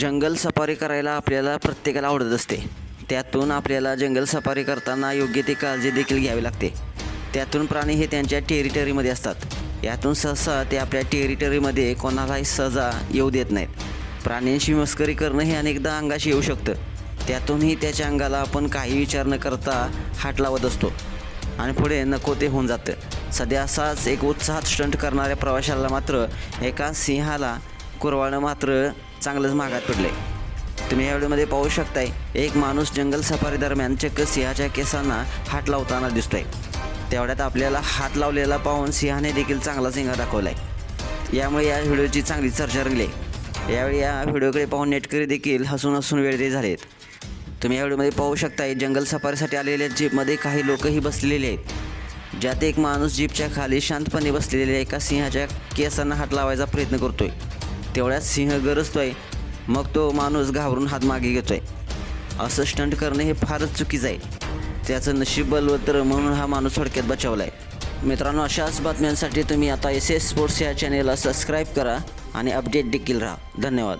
जंगल safari करायला आपल्याला प्रत्येकाला आवडत असते. त्यातून आपल्याला जंगल सफारी करताना योग्य ती काळजी देखील घ्यावी लागते. त्यातून प्राणी हे त्यांच्या टेरिटरीमध्ये असतात. यातून सहसा ते आपल्या टेरिटरीमध्ये कोणालाही सजा येऊ देत नाहीत. प्राण्यांशी मस्करी करणं हे अनेकदा अंगाशी येऊ शकतं. त्यातूनही त्याच्या अंगाला आपण काही विचार न करता हात लावत असतो. आणि पुढे नको ते होऊन जातं. सध्या असाच एक उत्साहात स्टंट करणाऱ्या प्रवाशाला मात्र एका सिंहाला कुरवाळं मात्र चांगलंच महागात पडले तुम्ही या व्हिडिओमध्ये पाहू शकताय एक माणूस जंगल सफारी दरम्यान चक्क सिंहाच्या केसांना हात लावताना दिसतोय. तेवढ्यात आपल्याला हात लावलेला पाहून सिंहाने देखील चांगला सिंह दाखवलाय. यामुळे या व्हिडिओची चांगली चर्चा रंगली. यावेळी या व्हिडिओकडे पाहून नेटकरी देखील हसून हसून वेळेते झालेत. तुम्ही या व्हिडिओमध्ये पाहू शकताय जंगल सफारीसाठी आलेल्या जीपमध्ये काही लोकही बसलेले आहेत. ज्यात एक माणूस जीपच्या खाली शांतपणे बसलेल्या एका सिंहाच्या केसांना हात लावायचा प्रयत्न करतोय. तेवढ्यात सिंह गरजतोय. मग तो माणूस घाबरून हात मागे घेतोय. असं स्टंट करणं हे फारच चुकीचं आहे. त्याचं नशीब बलवतर म्हणून हा माणूस थोडक्यात बचावला आहे मित्रांनो अशाच बातम्यांसाठी तुम्ही आता एस एस स्पोर्ट्स या चॅनेलला सबस्क्राईब करा आणि अपडेट देखील राहा. धन्यवाद.